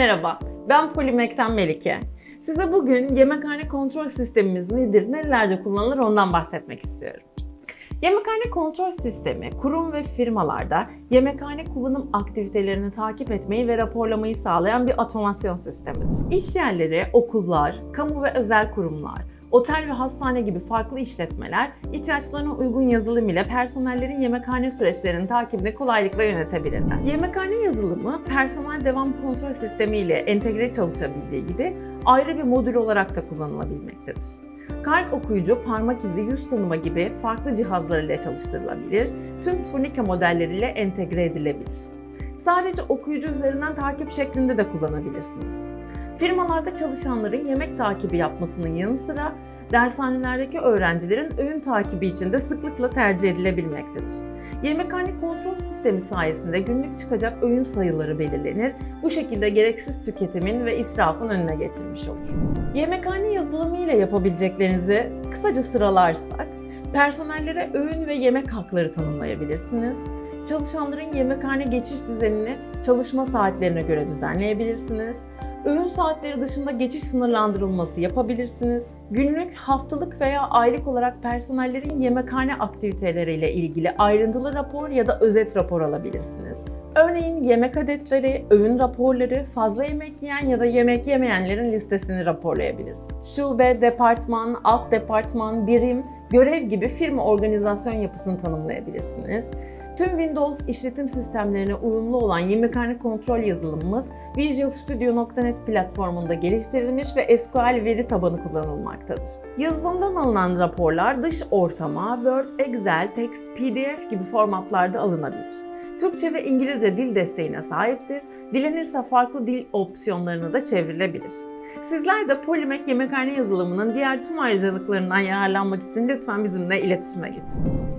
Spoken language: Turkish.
Merhaba, ben Polimek'ten Melike. Size bugün yemekhane kontrol sistemimiz nedir, nerelerde kullanılır ondan bahsetmek istiyorum. Yemekhane kontrol sistemi, kurum ve firmalarda yemekhane kullanım aktivitelerini takip etmeyi ve raporlamayı sağlayan bir otomasyon sistemidir. İş yerleri, okullar, kamu ve özel kurumlar, otel ve hastane gibi farklı işletmeler ihtiyaçlarına uygun yazılım ile personellerin yemekhane süreçlerinin takibini kolaylıkla yönetebilirler. Yemekhane yazılımı personel devam kontrol sistemi ile entegre çalışabildiği gibi ayrı bir modül olarak da kullanılabilmektedir. Kart okuyucu, parmak izi, yüz tanıma gibi farklı cihazlar ile çalıştırılabilir, tüm turnike modelleriyle entegre edilebilir. Sadece okuyucu üzerinden takip şeklinde de kullanabilirsiniz. Firmalarda çalışanların yemek takibi yapmasının yanı sıra dershanelerdeki öğrencilerin öğün takibi için de sıklıkla tercih edilebilmektedir. Yemekhane kontrol sistemi sayesinde günlük çıkacak öğün sayıları belirlenir. Bu şekilde gereksiz tüketimin ve israfın önüne geçilmiş olur. Yemekhane yazılımı ile yapabileceklerinizi kısaca sıralarsak, personellere öğün ve yemek hakları tanımlayabilirsiniz. Çalışanların yemekhane geçiş düzenini çalışma saatlerine göre düzenleyebilirsiniz. Öğün saatleri dışında geçiş sınırlandırılması yapabilirsiniz. Günlük, haftalık veya aylık olarak personellerin yemekhane aktiviteleriyle ilgili ayrıntılı rapor ya da özet rapor alabilirsiniz. Örneğin yemek adetleri, öğün raporları, fazla yemek yiyen ya da yemek yemeyenlerin listesini raporlayabilirsiniz. Şube, departman, alt departman, birim, görev gibi firma organizasyon yapısını tanımlayabilirsiniz. Tüm Windows işletim sistemlerine uyumlu olan yemekhane kontrol yazılımımız VisualStudio.net platformunda geliştirilmiş ve SQL veri tabanı kullanılmaktadır. Yazılımdan alınan raporlar dış ortama Word, Excel, Text, PDF gibi formatlarda alınabilir. Türkçe ve İngilizce dil desteğine sahiptir. Dilenirse farklı dil opsiyonlarına da çevrilebilir. Sizler de Polymac yemekhane yazılımının diğer tüm ayrıcalıklarından yararlanmak için lütfen bizimle iletişime geçin.